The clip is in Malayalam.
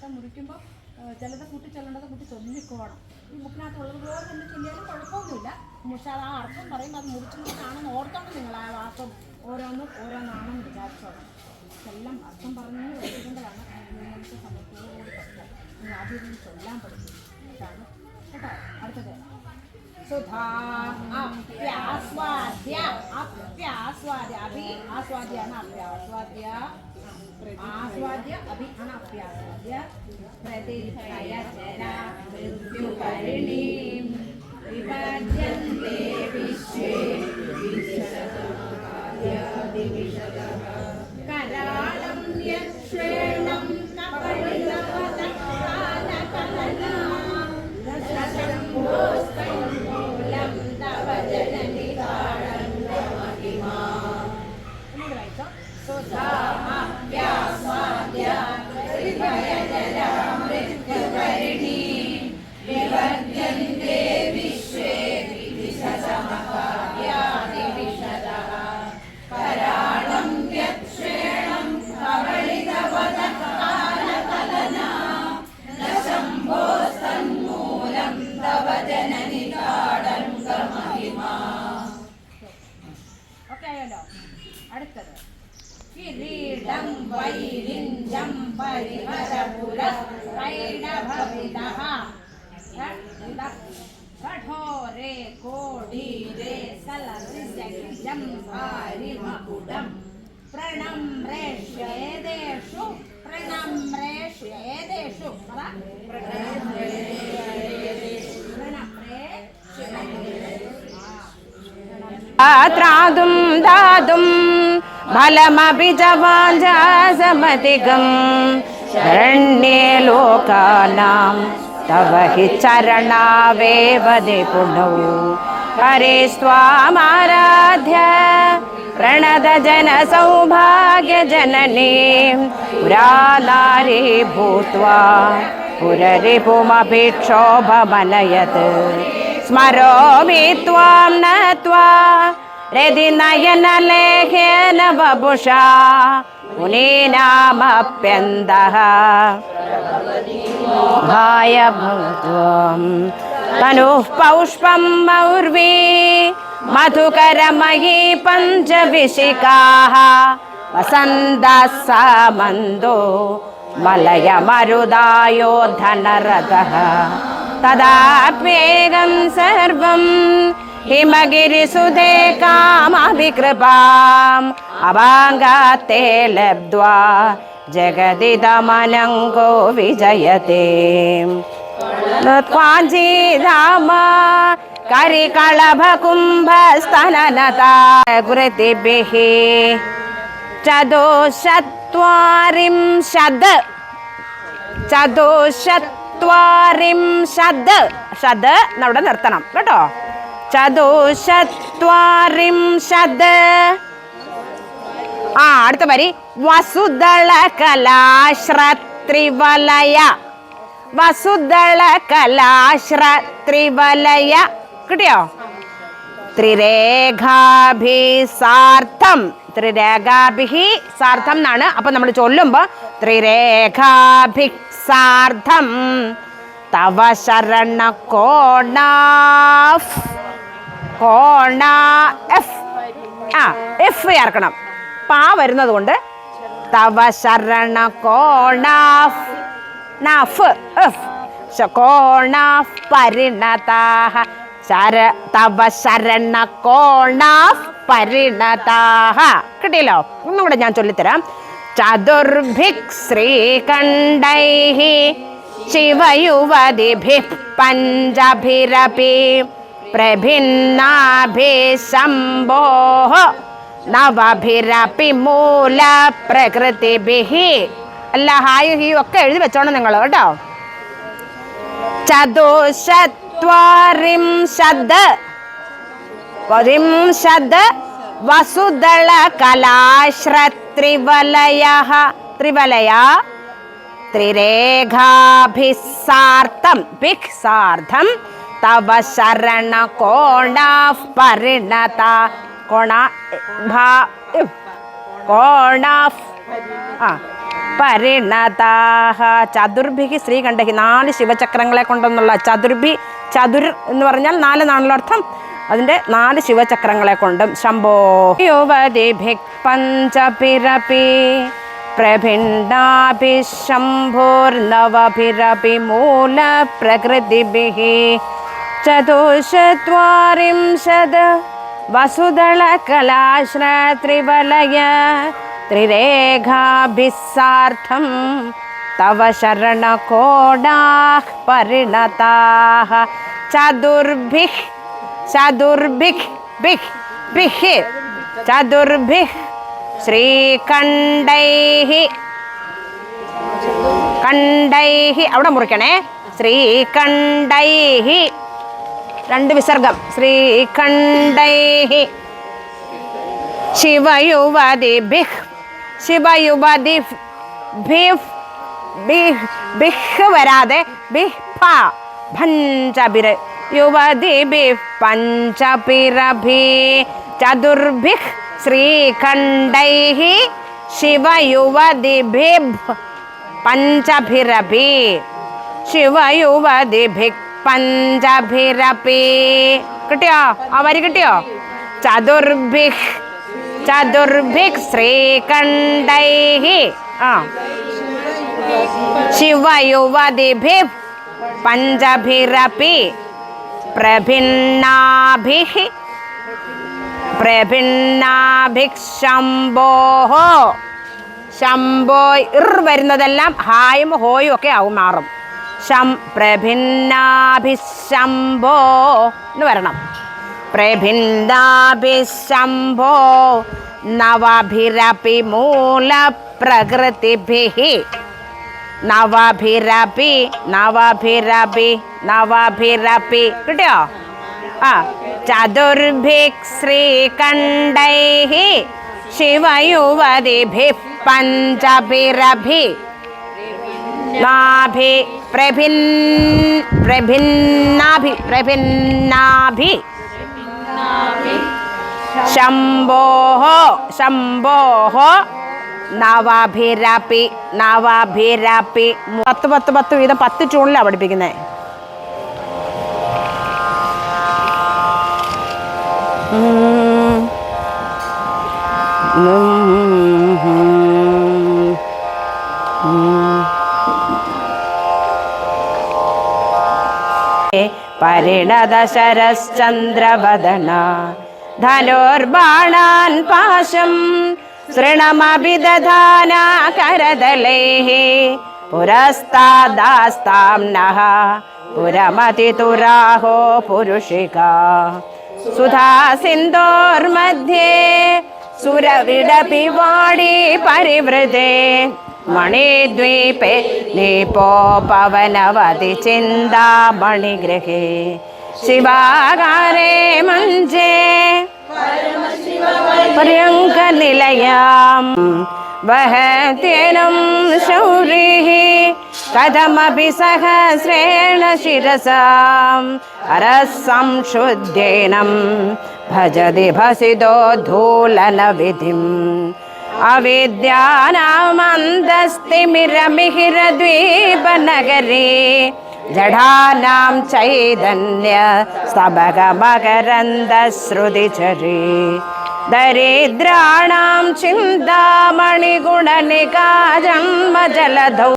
പക്ഷെ മുറിക്കുമ്പോൾ ചിലത് കൂട്ടി ചെല്ലേണ്ടത് കൂട്ടി ചൊല്ലിക്കോണം. ഈ ബുക്കിനകത്തുള്ളത് പോലെ തന്നെ ചൊല്ലിയാലും കുഴപ്പമൊന്നുമില്ല. പക്ഷെ അത് ആ അർത്ഥം പറയുമ്പോൾ അത് മുറിച്ചിട്ടാണെന്ന് ഓർത്തോണ്ട് നിങ്ങൾ ആ വാക്കും ഓരോന്നും ഓരോന്നാണെന്ന് വിചാരിച്ചോണം. എല്ലാം അർത്ഥം പറഞ്ഞു കൊടുക്കേണ്ടതാണ് നിങ്ങൾക്ക് സമയത്തോടുകൂടി പഠിക്കാം നിങ്ങൾ ആദ്യം ചൊല്ലാൻ കേട്ടാണ് കേട്ടോ. അടുത്തത്. സുധാ അപ്യാസ്വാദ്യ. അപ്യാസ്വാദ്യ. അഭി ആസ്വാദ്യാണ് അപ്യാസ്വാദ്യ आस्वाद्य अभिज्ञाप्यास्वाद्य प्रतिष्ठाय जना मृत्युपरिणीं विभज्यन्ते विश्वे ಸುಧಾಮ ವ್ಯಾಸಾಧ್ಯ ಹೃದಯ ಜಲ वेदहा कठोरे कोडीरे कलसिजम्भारि मकुडम् प्रणम्रेष्येदेषु प्रणम्रेष्येदेषु त्रादुं दादुं बलमपि च वाञ्जा समतिगम् शरण्ये लोकानां तव हि चरणा वेवदे हरे स्वामाराध्य प्रणदजनसौभाग्यजननी पुरालारि भूत्वा पुररिपुमभिक्षोभमनयत्। स्मरोमि त्वां न त्वा नयनलेखेन वपुषा मुनीनामप्यन्दः भाय भवत्वं तनुः पौष्पं मौर्वी मधुकरमयी पञ्चविशिकाः वसन्तः सामन्दो मलयमरुदायो धनरथः तदाप्येगं सर्वं हिमगिरिसुधे कामभिकृपाम् अभाङ्गाते लब्ध्वा जगदिदमनङ्गो विजयते त्वाञ्जीधाम करिकळभकुम्भस्तननता कृतिभिः चतुश्चत्वारिंशद् ചതുശത്വാരിംശത് ഷത് എന്നവിടെ നിർത്തണം കേട്ടോ ചതുശത്വാരിംശത്. ആ അടുത്ത വരി. വസുദള കലാശ്രത്രിവലയ. വസുദള കലാശ്രത്രിവലയ. കിട്ടിയോ? ത്രിരേഖാഭിസാർത്ഥം. ത്രിരേഖാഭിഹി സാർത്ഥം എന്നാണ് അപ്പൊ നമ്മൾ ചൊല്ലുമ്പോ ത്രിരേഖാഭിസാർത്ഥം. തവ ശരണ കോണാഫ്. കോണ എഫ് ആ എഫ് ചേർക്കണം. പാ വരുന്നത് കൊണ്ട് തവ ശരണ കോണാഫ് നാഫ് എഫ് പരിണതാഹ. ശര തവ ശരണ കോണാഫ് പരിണതാഹ. കിട്ടിയല്ലോ? ഒന്നും കൂടെ ഞാൻ ചൊല്ലിത്തരാം. ചതുർഭിക് ശ്രീകണ്ഠൈ ശിവയുവതിഭിः പഞ്ചഭിരപി. പ്രഭിന്നാഭിശംഭോः നവഭിരപി മൂല പ്രകൃതിഭിः. അല്ല ഹായു ഹീ ഒക്കെ എഴുതി വെച്ചോണം നിങ്ങൾ കേട്ടോ. ചതുശത്വരിംശത് വരിംശത് വസുദള കലാശ്രത്രിവലയ ത്രിവലയ ത്രിരേഖാഭിസാർത്ഥം ഭിക് സാർത്ഥം തവ ശരണ കോണ പരിണത. കോണ കോണ ആ പരിണതാഹ ചതുർഭിഹി ശ്രീകണ്ഠഹി നാല് ശിവചക്രങ്ങളെ കൊണ്ടെന്നുള്ള ചതുർഭി ചതുർ എന്ന് പറഞ്ഞാൽ നാല് നാണല്ലോ അർത്ഥം. അതിന്റെ നാല് ശിവചക്രങ്ങളെ കൊണ്ടും ശംഭോ. യുവതിഭിക് പഞ്ചപിരപി പ്രഭിണ്ടാഭിശംഭോർനവഭിരപി മൂലപ്രകൃതിഭിः ചതുശ്ചത്വാരിംശത് വസുദളകലാശ്രത്രിവലയ ത്രിരേഖാഭിः सार्धं तव शरणकोडाः परिणताः चतुर्भिः चतुर्भिः भिः भिः चतुर्भिः ശ്രീകണ്ഠൈः കണ്ഠൈഹി അവിടെ മുറിക്കണേ ശ്രീകണ്ഠൈഹി രണ്ട് വിസർഗം ശ്രീകണ്ഠൈഹി ശിവയുവതി ബിഹ് ശിവയുവതി ബിഹ് ബിഹ് ബിഹ് വരാതെ ബിഹ് ഫ ഭഞ്ചപിര യുവതി ബിഹ് പഞ്ചപിരഭി ചതുർഭിഹ് ശ്രീകണ്ഠൈഹി ശിവയുവതിഭിഭ് പഞ്ചഭിരഭി ശിവയുവതിഭിക് പഞ്ചഭിരപി. കിട്ടിയോ? ആ വരി കിട്ടിയോ? ചതുർഭിഹ് ചതുർഭിക് ശ്രീകണ്ഠൈ ആ. ശിവയുവതിഭി പഞ്ചഭിരപി. പ്രഭിന്നാഭി പ്രഭിന്നാഭിക് ശംഭോഹോ ശംഭോ ഇർ വരുന്നതെല്ലാം ഹായും ഹോയും ഒക്കെ ആവും മാറും. ശം പ്രഭിന്നാഭിശംഭോ എന്ന് വരണം. പ്രഭിന്നാഭിശംഭോ നവഭിരപി മൂലപ്രകൃതിഭിः നവഭിരപി നവഭിരപി നവഭിരപി. കിട്ടിയോ? ആ ചതുർഭിക് ശ്രീകണ്ഠൈ ശിവയുവതിഭിः പഞ്ചഭിരഭി. നാഭി പ്രഭിൻ പ്രഭിന്നാഭി പ്രഭിന്നാഭി ശംഭോः ശംഭോः നവഭിരപി നവഭിരപി പത്ത് പത്ത് പത്ത് വീതം പത്ത് ട്യൂണിലാണ് പഠിപ്പിക്കുന്നത് ശരശ്ചന്ദ്രവദന ധനുർബാണാൻ പാശം ശൃണമഭിദധാന കരതലൈः പുരസ്താദാസ്താം നः പുരമതിതുരാഹോ പുരുഷിക. സുധാ സിന്ദോർमध्ये സുരവിടപി വാടി പരിവൃതേ. മണിദ്വീപേ നീപോ പവനവതി ചിന്താമണിഗ്രഹേ. शिवाकारे मञ्जे प्रियङ्कलिलयां वह तेन शौरिः कथमपि सहस्रेण शिरसाम् शुद्धेनं भजति भसितो धूलनविधिम् अविद्यानामन्दस्तिमिरमिहिरद्वीपनगरे ജഡാനാം ചൈതന്യ സ്തബകമകരന്ദശ്രുതിചരി ദരിദ്രാണാം ചിന്താമണിഗുണനികാ ജന്മജലധൗ